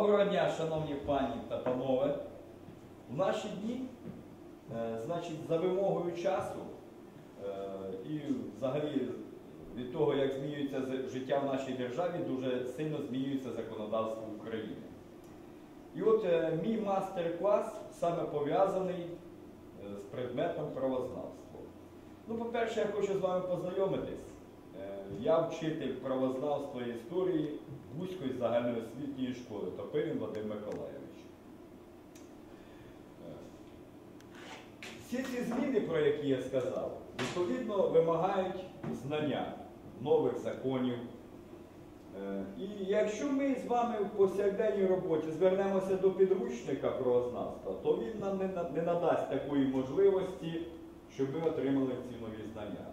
Доброго дня, шановні пані та панове. В наші дні, е, значить, за вимогою часу е, і взагалі від того, як змінюється життя в нашій державі, дуже сильно змінюється законодавство України. І от е, мій мастер-клас саме пов'язаний з предметом правознавства. Ну, по-перше, я хочу з вами познайомитись. Я вчитель правознавства і історії загальноосвітньої школи Топирін Вадим Миколайович. Е, Всі ці зміни, про які я сказав, відповідно вимагають знання нових законів. Е, І якщо ми з вами в повсякденній роботі звернемося до підручника правознавства, то він нам не надасть такої можливості, щоб ми отримали ці нові знання.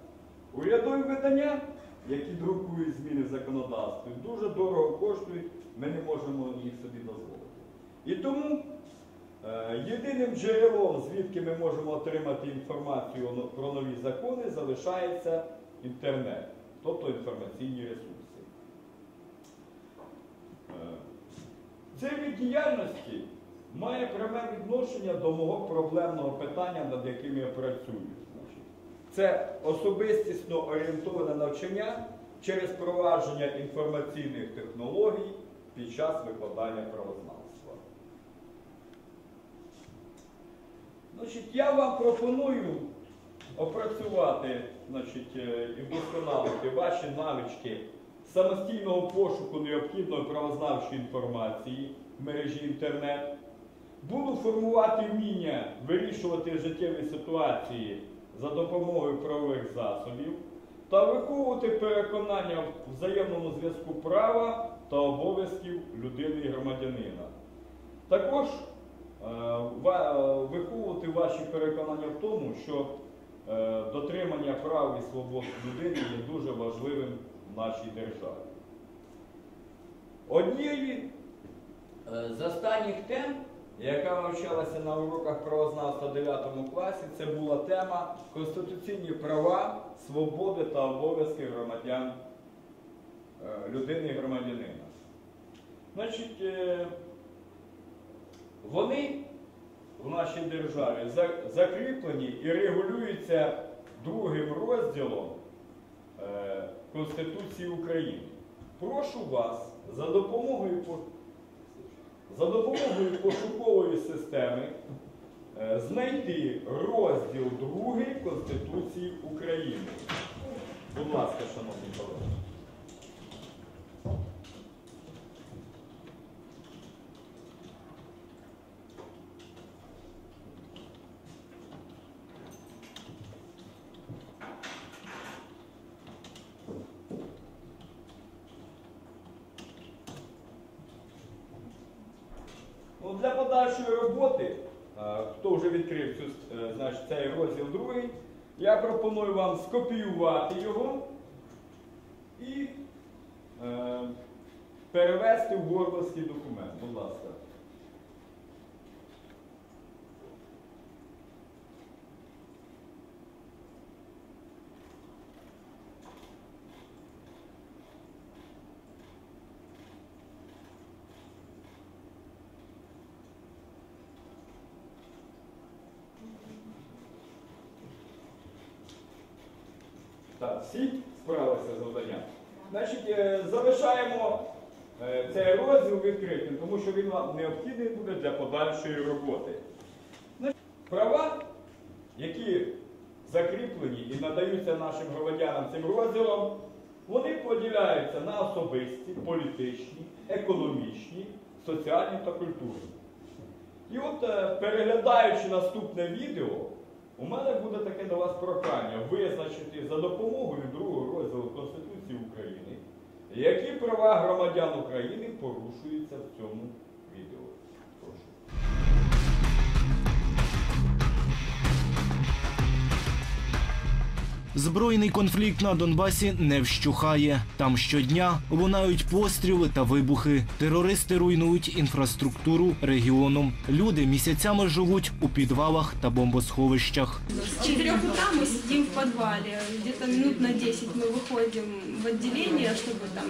Урядові видання, які друкують зміни в законодавстві, дуже дорого коштують, ми не можемо їх собі дозволити. І тому е, єдиним джерелом, звідки ми можемо отримати інформацію про нові закони, залишається інтернет, тобто інформаційні ресурси. Е, Цей діяльності має пряме відношення до мого проблемного питання, над яким я працюю. Це особистісно орієнтоване навчання через провадження інформаційних технологій під час викладання правознавства. Значить, я вам пропоную опрацювати значить, е, і вдосконалити ваші навички самостійного пошуку необхідної правознавчої інформації в мережі інтернет. Буду формувати вміння вирішувати життєві ситуації за допомогою правових засобів та виховувати переконання в взаємному зв'язку права та обов'язків людини і громадянина. Також е, ва- виховувати ваші переконання в тому, що е, дотримання прав і свобод людини є дуже важливим в нашій державі. Однією е, з останніх тем, яка вивчалася на уроках правознавства 9 класі, це була тема конституційні права, свободи та обов'язки громадян, е, людини і громадянина. Значить, е, вони в нашій державі закріплені і регулюються другим розділом е, Конституції України. Прошу вас за допомогою, по- за допомогою пошукової системи е, знайти розділ 2 Конституції України. Будь ласка, шановні колеги. Ну, для подальшої роботи, е, хто вже відкрив цю, е, значить, цей розділ другий, я пропоную вам скопіювати його і е, перевести в Wordовський документ. Будь ласка. Всі справилися з завданням. Значить, е, залишаємо е, цей розділ відкритим, тому що він вам необхідний буде для подальшої роботи. Права, які закріплені і надаються нашим громадянам цим розділом, вони поділяються на особисті, політичні, економічні, соціальні та культурні. І от, е, переглядаючи наступне відео, у мене буде таке до вас прохання визначити за допомогою другого розділу Конституції України, які права громадян України порушуються в цьому Збройний конфлікт на Донбасі не вщухає. Там щодня лунають постріли та вибухи. Терористи руйнують інфраструктуру регіону. Люди місяцями живуть у підвалах та бомбосховищах. С 4 утра мы сидим в подвале. Где-то минут на 10 мы выходим в отделение, чтобы там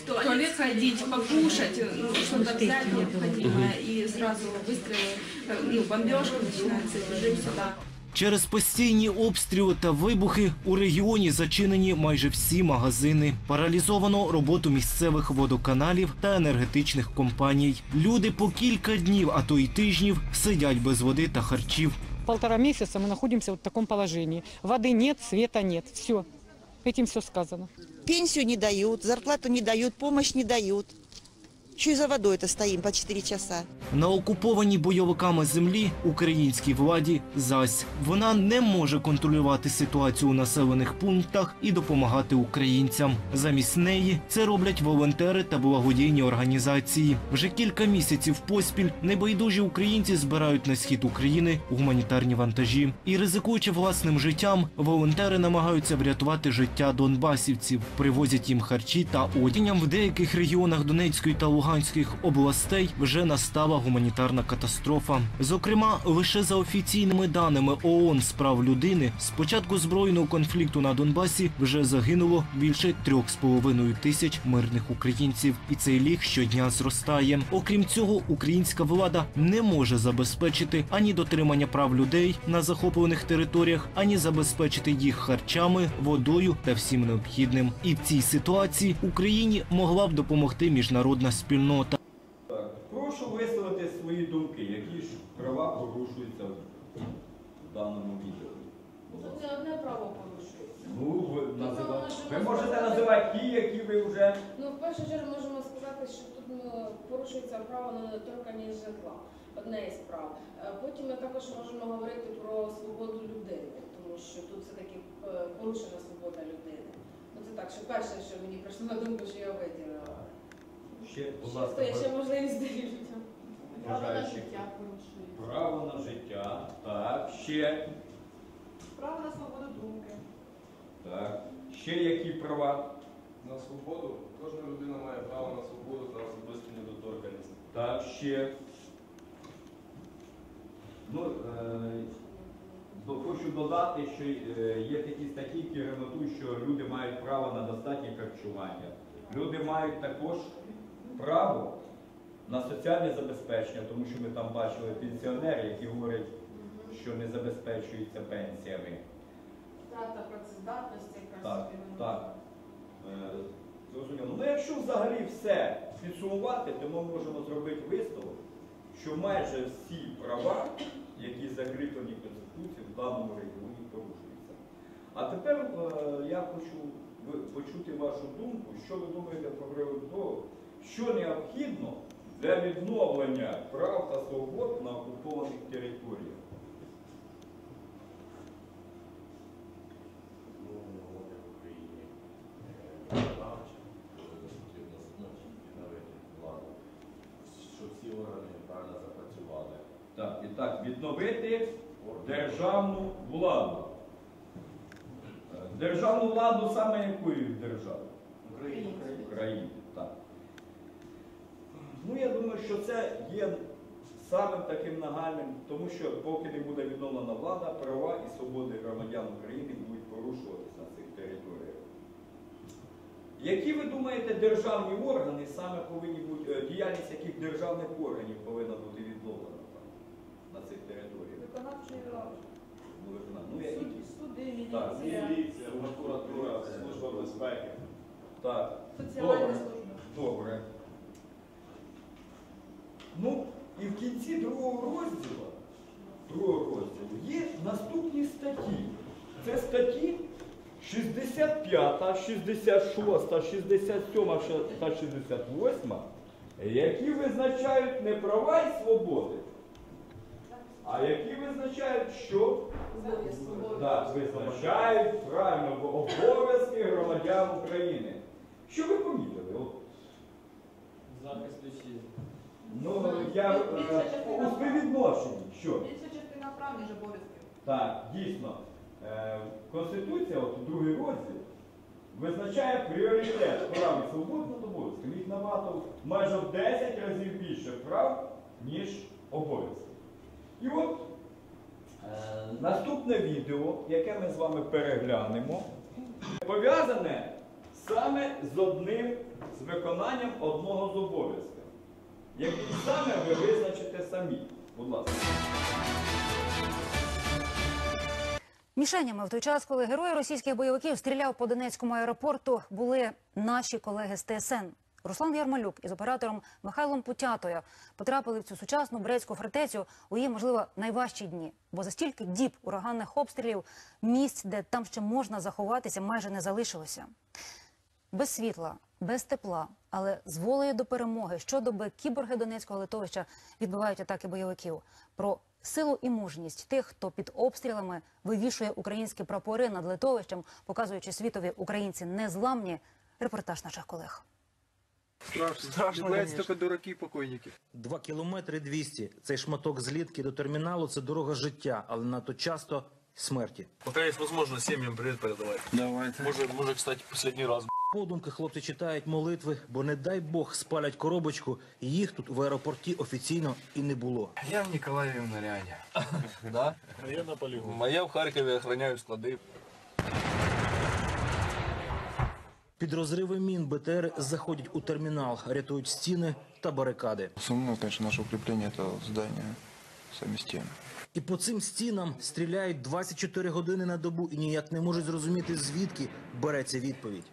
в туалет сходить, покушать, ну, что-то взять необходимое, и сразу выстрелы, э, ну, бомбежка начинается, бежим сюда. Через постійні обстріли та вибухи у регіоні зачинені майже всі магазини. Паралізовано роботу місцевих водоканалів та енергетичних компаній. Люди по кілька днів, а то й тижнів, сидять без води та харчів. Полтора месяца мы находимся вот в таком положении. Воды нет, света нет. Все. Этим все сказано. Пенсию не дают, зарплату не дают, помощь не дают. Еще и за водой-то стоим по 4 часа. На окупованій бойовиками землі українській владі зась вона не може контролювати ситуацію у населених пунктах і допомагати українцям. Замість неї це роблять волонтери та благодійні організації. Вже кілька місяців поспіль небайдужі українці збирають на схід України гуманітарні вантажі. І ризикуючи власним життям, волонтери намагаються врятувати життя донбасівців, привозять їм харчі та одінням в деяких регіонах Донецької та Луганських областей вже настала гуманітарна катастрофа. Зокрема, лише за офіційними даними ООН з прав людини, з початку збройного конфлікту на Донбасі вже загинуло більше трьох з половиною тисяч мирних українців, і цей ліг щодня зростає. Окрім цього, українська влада не може забезпечити ані дотримання прав людей на захоплених територіях, ані забезпечити їх харчами, водою та всім необхідним. І в цій ситуації Україні могла б допомогти міжнародна спільнота. Так, прошу висловити свої думки, які ж права порушуються в даному відео. Це одне право порушується. Ну, ви, назива... ви можете називати ті, які ви вже. Ну, в першу чергу можемо сказати, що тут ну, порушується право на недоторканність житла. Одне із прав. Е, Потім ми також можемо говорити про свободу людини, тому що тут все-таки е, порушена свобода людини. Ну це так, що перше, що мені прийшло на думку, що я виділила. Ще, будь Що ласка, я ще можливість даю людям. бажаючи. Право на життя. Так, ще. Право на свободу думки. Так. Ще які права? На свободу кожна людина має право на свободу та особисту недоторканність. Так, ще. Ну, е, до- хочу додати, що е, є такі статті, які регламентують, що люди мають право на достатнє харчування. Люди мають також право на соціальне забезпечення, тому що ми там бачили пенсіонери, які говорять, що не забезпечуються пенсіями. Втрата працездатності якраз Так, так. Е, Зрозуміло. Ну, якщо взагалі все підсумувати, то ми можемо зробити висновок, що майже всі права, які закріплені Конституцією, в даному регіоні порушуються. А тепер е, я хочу почути вашу думку, що ви думаєте про приводу того, що необхідно для відновлення прав та свобод на окупованих територіях. Ну, е. Так, і так, відновити державну владу. Е, Державну владу саме якої держави? України. Так. Ну, я думаю, що це є самим таким нагальним, тому що поки не буде відновлена влада, права і свободи громадян України будуть порушуватися на цих територіях. Які ви думаєте, державні органи саме повинні бути, е, діяльність яких державних органів повинна бути відновлена там, на цих територіях? Виконавчий орган. Ну, ну, які? Суди, Міліція, прокуратура, служба безпеки. Так. соціальна служба. Добре. Ну, і в кінці другого розділу, другого розділу є наступні статті. Це статті 65, 66, 67 та 68, які визначають не права і свободи, а які визначають, що. Так, визначають правильно обов'язки громадян України. Що ви помітили? Захист вітчизни. Ну, я е, у співвідношенні, що? Більша частина прав, ніж обов'язків. Так, дійсно. Е, Конституція, от другий розділ, визначає пріоритет прав і свобод над обов'язками. Їх набагато майже в 10 разів більше прав, ніж обов'язків. І от е, наступне відео, яке ми з вами переглянемо, пов'язане саме з одним з виконанням одного з обов'язків. Який саме ви визначите самі. Будь ласка. Мішенями в той час, коли герої російських бойовиків стріляв по Донецькому аеропорту, були наші колеги з ТСН. Руслан Ярмалюк із оператором Михайлом Путятою потрапили в цю сучасну брецьку фортецю у її, можливо, найважчі дні. Бо за стільки діб ураганних обстрілів місць, де там ще можна заховатися, майже не залишилося. Без світла, без тепла, але з волею до перемоги щодоби кіборги Донецького литовища відбивають атаки бойовиків. Про силу і мужність тих, хто під обстрілами вивішує українські прапори над литовищем, показуючи світові українці незламні. Репортаж наших колег. Страшно, Страшно тільки дураки покойники. Два кілометри 200. Цей шматок злітки до терміналу це дорога життя, але надто часто смерті. Пока есть возможность семьям привет передавать. Давайте. Может, может, кстати, последний раз. Подумки хлопці читають молитви, бо не дай Бог спалять коробочку, і їх тут в аеропорті офіційно і не було. Я в Николаеве в наряде. Да? А я на полигоне. Моя в Харькове охраняю склады. Під розриви мін БТР заходять у термінал, рятують стіни та барикади. Основное, конечно, наше укрепление – это здание, сами стены. І по цим стінам стріляють 24 години на добу і ніяк не можуть зрозуміти, звідки береться відповідь.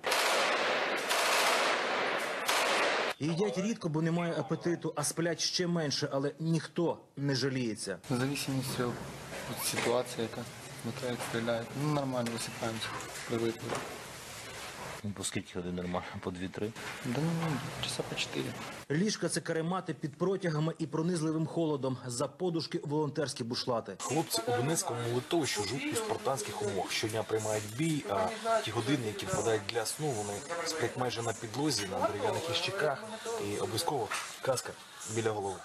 Їдять рідко, бо немає апетиту, а сплять ще менше, але ніхто не жаліється. В зависимости от ситуации, как бывает, стреляет. Ну, нормально высыпаемся. Привыкли. Ну, по скільки годин нормально? По 2-3? Да ну, часа по четыре. Ліжка це каремати під протягами і пронизливим холодом. За подушки волонтерські бушлати. Хлопці у Донецькому литовищі живуть у спартанських умовах. Щодня приймають бій, а ті години, які впадають для сну, вони сплять майже на підлозі, на дерев'яних ящиках і обов'язково каска біля голови.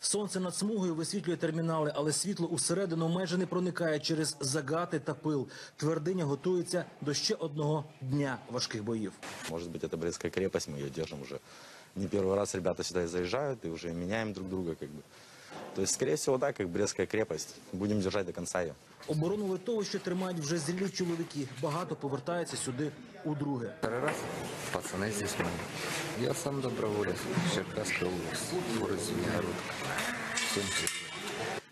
Сонце над смугою висвітлює термінали, але світло усередину майже не проникає через загати та пил. Твердиня готується до ще одного дня важких боїв. Может быть, это Брестская крепость, мы ее держим уже не первый раз. Ребята сюда и заезжают, и уже меняем друг друга. Как бы. То есть, скорее всего, да, как Брестская крепость. Будем держать до конца ее. Оборону литовища тримають вже зрілі чоловіки. Багато повертаються сюди удруге. Второй раз пацаны здесь мои. Я сам доброволец. Черкасская область. Город Звенигородка. Всем привет.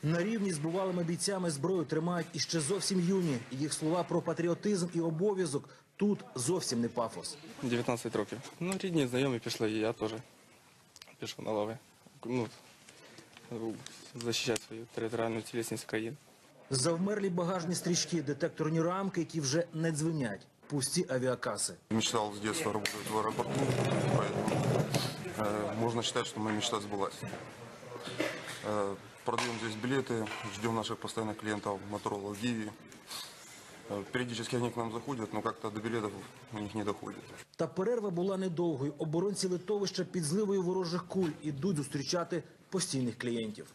На рівні з бувалими бійцями зброю тримають іще зовсім юні. Їх слова про патріотизм і обов'язок тут зовсім не пафос. 19 років. Ну, рідні, знайомі пішли, і я теж пішов на лави. Ну, захищати свою територіальну цілісність країни. Завмерлі багажні стрічки, детекторні рамки, які вже не дзвенять. Пусті авіакаси. Мечтал с детства работать в аэропорту, поэтому э, можно считать, что моя мечта сбылась. Э, продаем здесь билеты, ждем наших постоянных клиентов Motorola Givi. Э, периодически они к нам заходят, но как-то до билетов у них не доходит. Та перерва була недовгою. Оборонці литовища під зливою ворожих куль ідуть зустрічати постійних клієнтів.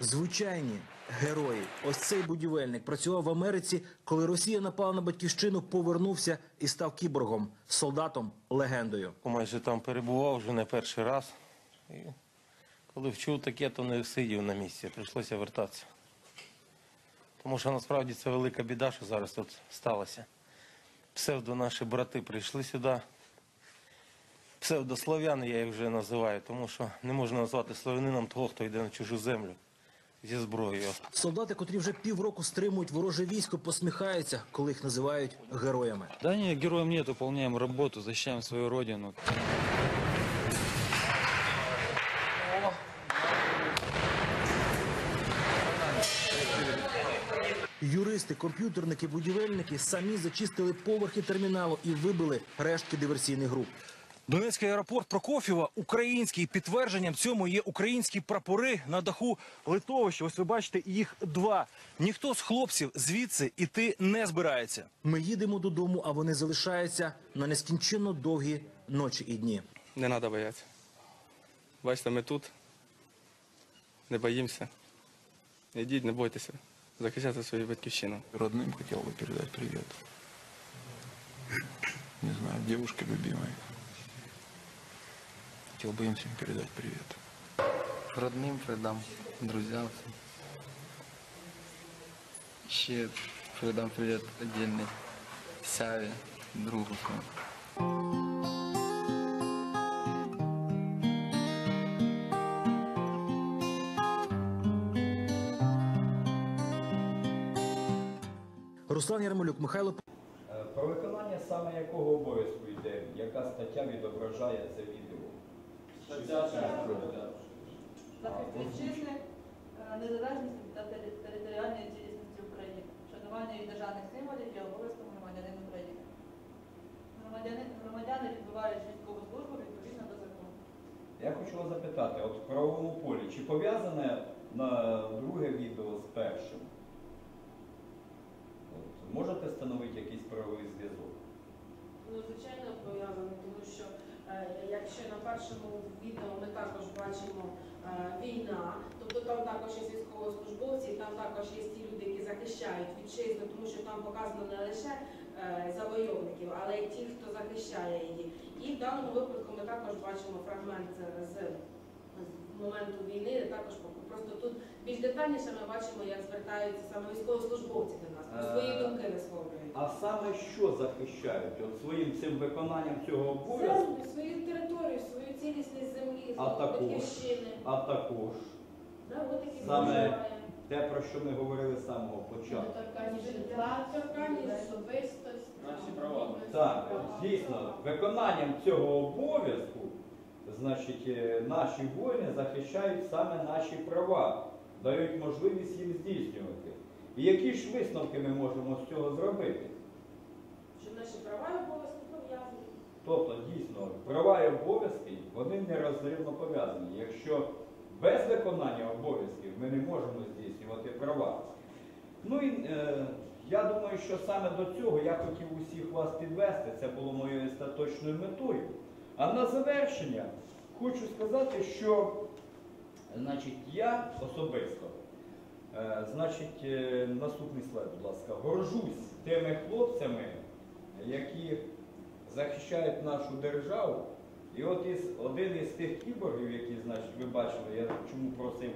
Звичайні герої. Ось цей будівельник працював в Америці, коли Росія напала на батьківщину, повернувся і став кіборгом, солдатом, легендою. Майже там перебував вже не перший раз. І коли вчув таке, то не сидів на місці, прийшлося вертатися. Тому що насправді це велика біда, що зараз тут сталося. Псевдо наші брати прийшли сюди. Псевдослов'яни я їх вже називаю, тому що не можна назвати славянином того, хто йде на чужу землю зі зброєю. Солдати, котрі вже півроку стримують вороже військо, посміхаються, коли їх називають героями. Да не, героем нет, выполняем работу, защищаем свою родину. Юристи, комп'ютерники, будівельники самі зачистили поверхи терміналу і вибили рештки диверсійних груп. Донецький аеропорт Прокоф'єва український. Підтвердженням цьому є українські прапори на даху литовища. Ось ви бачите, їх два. Ніхто з хлопців звідси іти не збирається. Ми їдемо додому, а вони залишаються на нескінченно довгі ночі і дні. Не треба боятися. Бачите, ми тут. Не боїмося. Ідіть, не бойтеся. Захищати свою батьківщину. Родным хотел бы передать привет. Не знаю, девушке любимой. Хотел бы им всем передать привет. Родним передам, друзям. Ще передам привіт отдельний Сяві, другу своєму. Руслан Ярмолюк, Михайло Е, Про виконання саме якого обов'язку йде, яка стаття відображає це відео? Захист вітчизни, е, незалежності та територіальної цілісності України, шанування її державних символів є обов'язком громадянин України. Громадяни, відбувають військову службу відповідно до закону. Я хочу вас запитати, от в правовому полі, чи пов'язане на друге відео з першим? От, можете встановити якийсь правовий зв'язок? Ну, звичайно, пов'язано, тому що якщо на першому відео ми також бачимо е, війна, тобто там також є військовослужбовці, там також є ті люди, які захищають вітчизну, тому що там показано не лише е, завойовників, але й ті, хто захищає її. І в даному випадку ми також бачимо фрагмент е, з, моменту війни, також просто тут більш детальніше ми бачимо, як звертаються саме військовослужбовці до нас, про свої Е, думки висловлюють. А саме що захищають? От своїм цим виконанням цього обов'язку, Землю, свою територію, свою цілісність землі, а також, батьківщини. а також Да, от такі саме переживання. те, про що ми говорили з самого початку. Недоторканність житла, Недоторканність. особистості. Наші права. Так, дійсно, виконанням цього обов'язку, значить, е, наші воїни захищають саме наші права, дають можливість їм здійснювати. І які ж висновки ми можемо з цього зробити? Наші права і обов'язки пов'язані. Тобто, дійсно, права і обов'язки вони нерозривно пов'язані. Якщо без виконання обов'язків ми не можемо здійснювати права. Ну і е, я думаю, що саме до цього я хотів усіх вас підвести, це було моєю остаточною метою. А на завершення хочу сказати, що значить, я особисто, е, значить, е, наступний слайд, будь ласка, горжусь тими хлопцями, які захищають нашу державу. І от із, один із тих кіборгів, які значить, ви бачили, я чому просив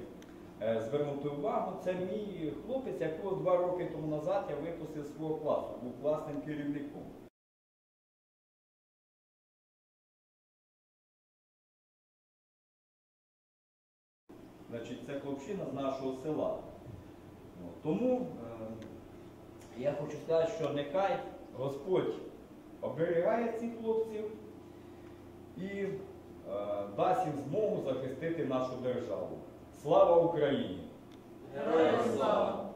е, звернути увагу, це мій хлопець, якого два роки тому назад я випустив свого класу, був класним керівником. Значить, це хлопчина з нашого села. Тому е, я хочу сказати, що нехай Господь оберігає цих хлопців і е, дасть їм змогу захистити нашу державу. Слава Україні! Героям слава!